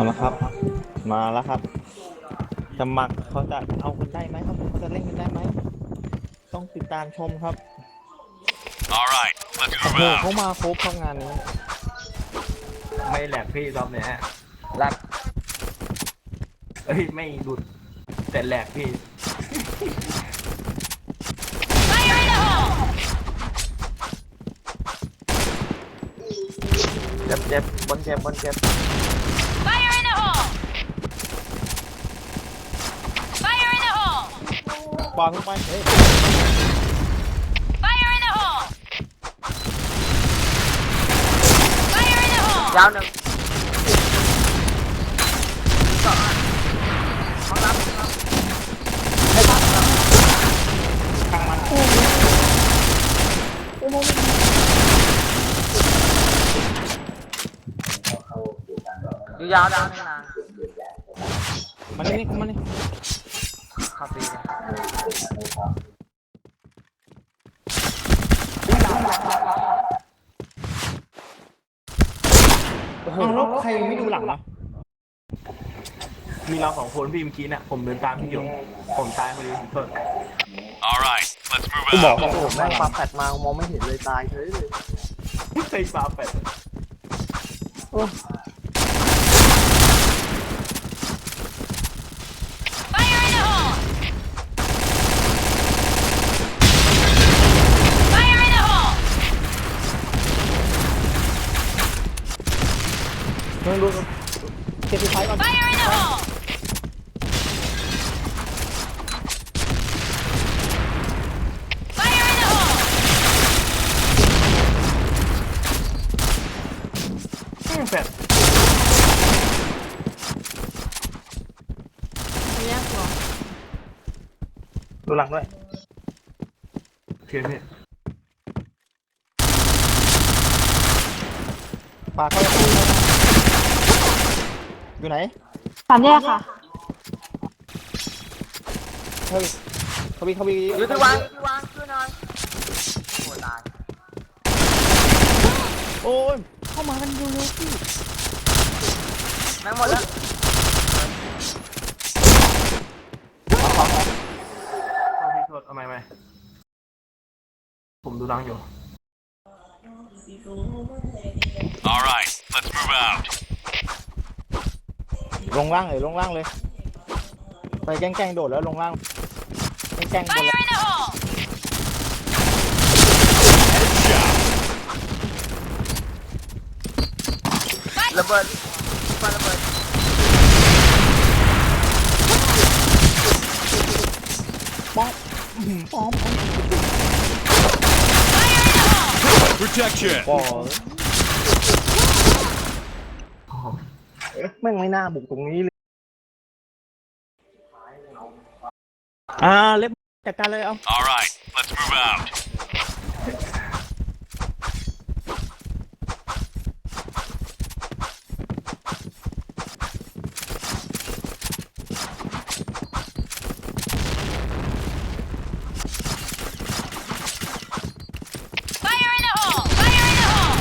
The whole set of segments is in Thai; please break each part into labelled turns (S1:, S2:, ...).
S1: เอาละครับ มาแล้วครับจะหมักเขาจะเอากันได้ไหมครับเขาจะเล่นกันได้ไหม ต้องติดตามชมครับ
S2: All right, let's
S1: โอ้
S2: move
S1: โห
S2: out.
S1: เขามาครบทำงานนี้
S3: ไม่แหลกพี่รอบเนี้ยแหลกเอ้ย ไม่หลุดแต่แหลกพี่
S4: Fire in the hole!
S3: เจ็บเจ็บบนเจ็บบนเจ็บ
S4: Fire in the hole! Fire in the hole!
S1: ปาขึ้นไปเฮ้ย
S4: Fire in the hole! Fire in the hole!
S3: ยาวหนึ่ง
S5: อยู่ยาวดาวนี่นะ
S1: มานี่มานี่
S5: เข้าตีเลย
S1: เอาแล้วใครไม่ดูหลังวะ
S3: มีเราสองคนพี่เมื่อกี้เนี่ยผมเดินตามพี่อยู่ผมตายพอดีผมเพิ่
S2: All right, let's move
S1: กูบอก
S2: out.
S1: โอ้โหแม่งปาแปด
S5: มามองไม่เห็นเลยตายเฉยเลย
S3: ไม่เคยฟาแปด
S4: Fire in the hole! Fire in the hole!
S1: เฮ้ยดูเก็บที่ท้ายก่อน
S4: Fire in the hole! Fire in the hole!
S3: แปด
S1: ดูหลังด้วย
S3: เพียพี่
S1: ปาเข้าไป อยู่ไหน
S6: สามแยกค่ะ
S1: เฮ้ยเขาบีเขาบี
S5: อยู่ที่วางอยู่ที่วางช่วยหน่อยโอ้ตาย
S1: โอ้ยเข้ามากันเร็วๆพี่
S5: แม่งหมดแล้ว
S3: เอาพี่โทษเอาไหมไหมผมดูรังอยู่
S2: All right, let's move out.
S1: ลงล่างเลยลงล่างเลย ไปแกล้งๆโดดแล้วลงล่างแกล้งๆโดด
S4: Fire in the hole!
S5: ระเบิดปาระเบิด
S1: ป้องอื้อหือป้อง
S4: Fire in the hole!
S2: Protection.
S1: ป้อง แม่งไม่น่าบุกตรงนี้เลยอ่าเล็บจัดการเลยเอา
S2: All right, let's move out.
S4: ๆ Fire in the hole! Fire in the hole!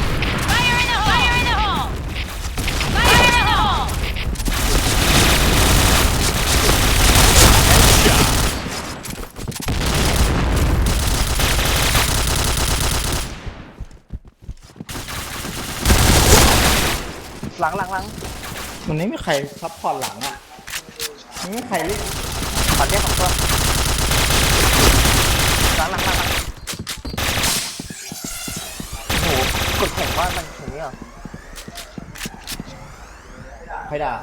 S4: Fire in the hole! Fire in the hole! Fire in the hole!
S1: หลังหลังหลังมันไม่มีใครซัพพอร์ตหลังอะมันไม่มีใครเล่น
S5: ปัดแยกของตัวหลังหลังหลังหลังโอ้โหกดแข่งว่ามันถึงนี้เหรอ
S1: ใครด่า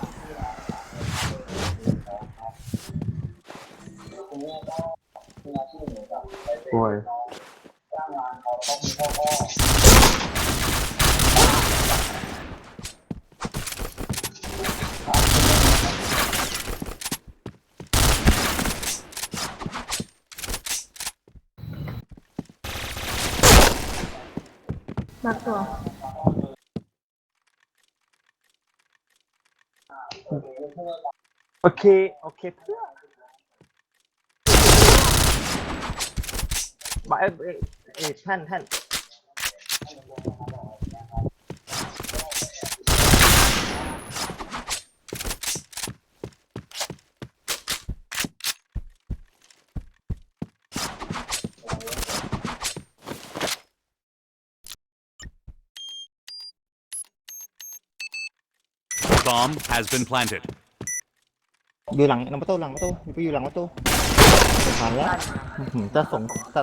S3: โอ้ย
S6: มาตัว
S1: โอเค โอเคเพื่อนบายเอ้ยเอ้ยท่านท่าน
S4: Bomb has been planted.
S1: อยู่หลังน้ำประตูหลังประตูอยู่หลังประตูผ่านแล้วอื้อหือจะสงจะ